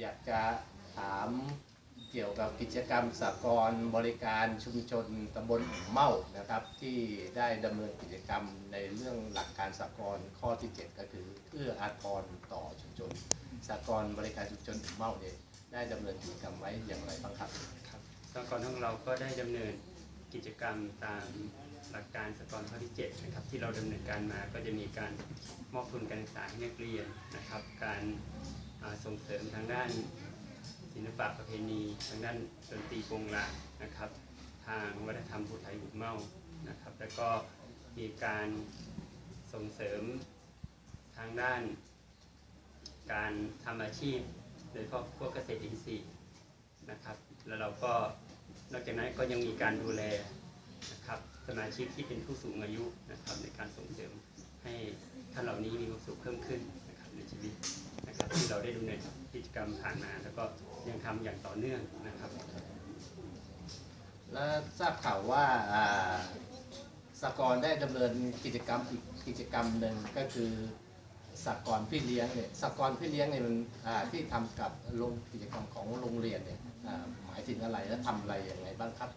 อยากจะถามเกี่ยวกับกิจกรรมสากลบริการชุมชนตำบลอุ่เมานะครับ ที่ได้ดำเนินกิจกรรมในเรื่องหลักการสากลข้อที่ 7 ก็คือเอื้ออาทรต่อชุมชนสากลบริการชุมชนอุ่เมาเนี่ยได้ดำเนินกิจกรรมไว้อย่างไรบ้างครับครับสหกรของเราก็ได้ดำเนินกิจกรรมตามหลักการสหกรข้อที่7นะครับที่เราดำเนินการมาก็จะมีการมอบทุนการศึกษาให้นักเรียนนะครับ การ ส่งเสริมทางด้านศิลปะประเพณี ทางด้านดนตรีโปงลางนะครับ ทางวัฒนธรรมภูไทยบุกเมานะครับ แล้วก็มีการส่งเสริมทางด้าน การทำอาชีพโดยเฉพาะพวกเกษตรอินทรีย์นะครับ แล้วเราก็นอกจากนั้นก็ยังมีการดูแลนะครับสมาชิกที่เป็นผู้สูงอายุนะครับในการส่งเสริมให้ท่านเหล่านี้มีความสุขเพิ่มขึ้น ในชีวิตนะครับที่เราได้ดำเนินกิจกรรมผ่านมาแล้วก็ยังทำอย่างต่อเนื่องนะครับ และทราบข่าวว่าอ่าสากลได้ดำเนินกิจกรรมอีกกิจกรรมหนึ่งก็คือสากลพี่เลี้ยงเนี่ยสากลพี่เลี้ยงเนี่ยมันอ่าที่ทำกับโรงกิจกรรมของโรงเรียนเนี่ยอ่าหมายถึงอะไรและทำอะไรอย่างไรบ้างครับ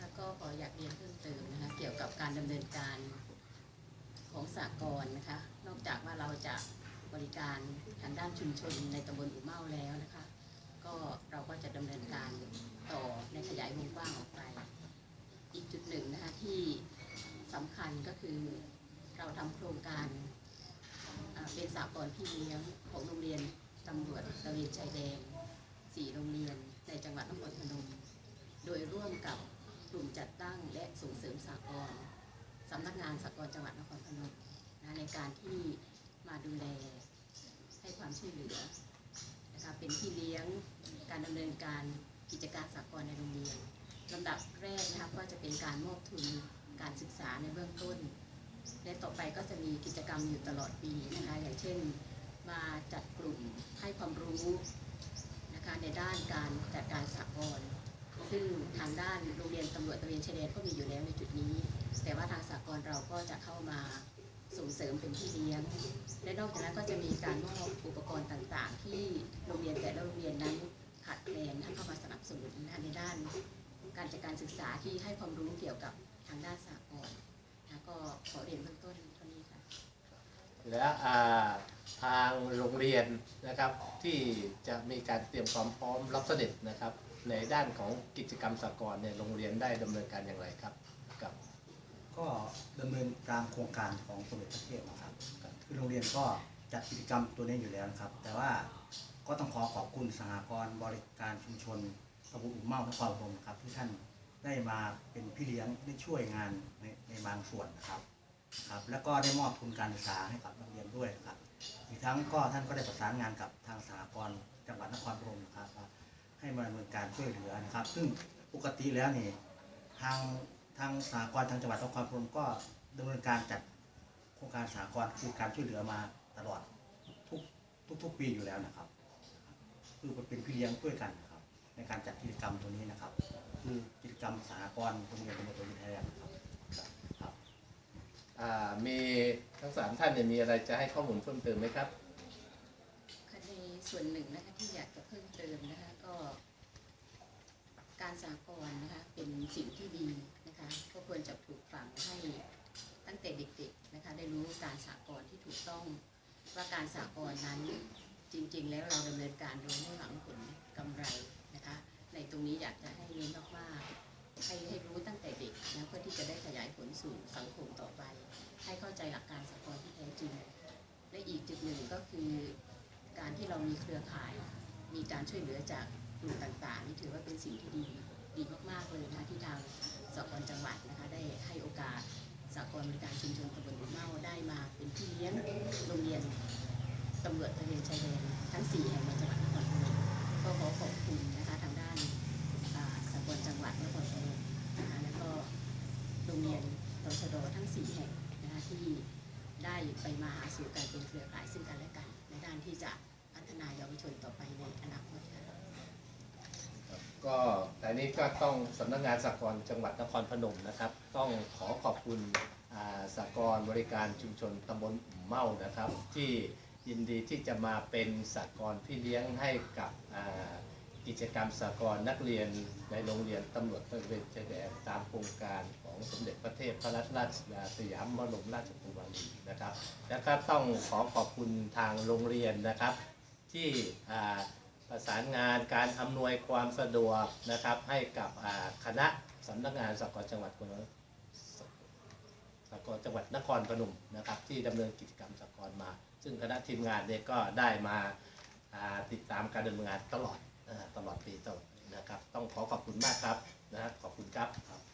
แล้วก็ขออยากเรียนเพิ่มเติมนะคะเกี่ยวกับการดำเนินการ สากลนะคะ นอกจากว่าเราจะบริการทางด้านชุมชนในตำบลอุเมาแล้วนะคะ ก็เราก็จะดำเนินการต่อในขยายวงกว้างออกไป อีกจุดหนึ่งนะคะที่สำคัญก็คือเราทำโครงการเป็นสากลพี่เลี้ยงของโรงเรียนตำรวจตะเวนชายแดนสี่โรงเรียนในจังหวัดนครพนม โดยร่วมกับกลุ่มจัดตั้งและส่งเสริมสากลสำนักงานสากลจังหวัดนครพนม นะในการที่มาดูแลให้ความช่วยเหลือนะคะเป็นพี่เลี้ยงการดำเนินการกิจการสากลในโรงเรียนลำดับแรกนะคะก็จะเป็นการมอบทุนการศึกษาในเบื้องต้น และต่อไปก็จะมีกิจกรรมอยู่ตลอดปีนะคะอย่างเช่นมาจัดกลุ่มให้ความรู้นะคะในด้านการจัดการสากลซึ่งทางด้านโรงเรียนตำรวจตระเวนชายแดนก็มีอยู่แล้วในจุดนี้ แต่ว่าทางสากลเราก็จะเข้ามา ส่งเสริมเป็นพี่เลี้ยง และนอกจากนั้นก็จะมีการมอบอุปกรณ์ต่างๆ ที่โรงเรียนแต่ละโรงเรียนนั้นขาดแคลนให้เข้ามาสนับสนุนในด้าน การจัดการศึกษาที่ให้ความรู้เกี่ยวกับทางด้านสากลนะก็ขอเรียนเบื้องต้นเท่านี้ค่ะและทางโรงเรียนนะครับที่จะมีการเตรียมความพร้อมรับเสด็จนะครับ ในด้านของกิจกรรมสากลเนี่ยโรงเรียนได้ดำเนินการอย่างไรครับกับ ก็ดำเนินตามโครงการของสมเด็จพระเทพนะครับคือโรงเรียนก็จัดกิจกรรมตัวนี้อยู่แล้วนะครับ แต่ว่าก็ต้องขอขอบคุณสหกรณ์บริการชุมชนตำบลอุ่มเมานครพนมครับที่ท่านได้มาเป็นพี่เลี้ยงได้ช่วยงานในในบางส่วนนะครับครับ แล้วก็ได้มอบทุนการศึกษาให้กับนักเรียนด้วยครับ อีกทั้งก็ท่านก็ได้ประสานงานกับทางสหกรณ์จังหวัดนครพนมนะครับ ให้มาดำเนินการช่วยเหลือนะครับ ซึ่งปกติแล้วนี่ทาง ทางสากลทางจังหวัดนครพนมก็ดำเนินการจัดโครงการสากลคือการช่วยเหลือมาตลอดทุกทุกทุกปีอยู่แล้วนะครับ คือเป็นพี่เลี้ยงด้วยกันนะครับ ในการจัดกิจกรรมตัวนี้นะครับ คือกิจกรรมสากลโรงเรียนตำบลตัววิทยานะครับครับอ่ามีทั้งสามท่านเนี่ยมีอะไรจะให้ข้อมูลเพิ่มเติมไหมครับค่ะในส่วนหนึ่งนะคะที่อยากจะเพิ่มเติมนะคะก็ การสากลนะคะเป็นสิ่งที่ดีนะคะก็ควรจะถูกฝังให้ตั้งแต่เด็กๆนะคะได้รู้การสากลที่ถูกต้องว่าการสากลนั้นจริงๆ แล้วเราดำเนินการโดยไม่หวังผลกำไรนะคะ ในตรงนี้อยากจะให้เน้นมากๆให้ให้รู้ตั้งแต่เด็กนะเพื่อที่จะได้ขยายผลสู่สังคมต่อไป ให้เข้าใจหลักการสากลที่แท้จริง และอีกจุดหนึ่งก็คือ การที่เรามีเครือข่ายมีการช่วยเหลือจาก กลุ่มต่างๆ นี่ถือว่าเป็นสิ่งที่ดีดีมากๆเลยนะคะที่ทางสกลจังหวัดนะคะได้ให้โอกาสสากลบริการชุมชนตำบลบุญเมาได้มาเป็นพี่เลี้ยงโรงเรียนตำรวจตระเวนชายแดนทั้ง4แห่งในจังหวัดนครพนมก็ขอขอบคุณนะคะทางด้านอ่าสากลจังหวัดนครพนมนะคะแล้วก็โรงเรียนตชดทั้ง 4 แห่งนะคะที่ได้ไปมาหาสู่กันเป็นเครือข่ายซึ่งกันและกัน ในด้านที่จะพัฒนาเยาวชนต่อไปในอนาคตค่ะ ก็แต่นี้ก็ต้องสำนักงานสากลจังหวัดนครพนมนะครับ ต้องขอขอบคุณสากลบริการชุมชนตำบลอุ่มเมานะครับ ที่ยินดีที่จะมาเป็นสากลพี่เลี้ยงให้กับกิจกรรมสากลนักเรียนในโรงเรียนตำรวจตระเวนชายแดนตามโครงการของสมเด็จพระเทพพระราชราชสุดาสยามบรมราชกุมารีนะครับ แล้วก็ต้องขอขอบคุณทางโรงเรียนนะครับที่ ประสานงานการอำนวยความสะดวกนะครับ ให้กับคณะสำนักงานสกลจังหวัดกลสกลจังหวัดนครพนมนะครับ ที่ดำเนินกิจกรรมสกลมา ซึ่งคณะทีมงานเนี่ยก็ได้มาติดตามการดำเนินงานตลอดตลอดปีตลอดนะครับ ต้องขอขอบคุณมากครับนะขอบคุณครับ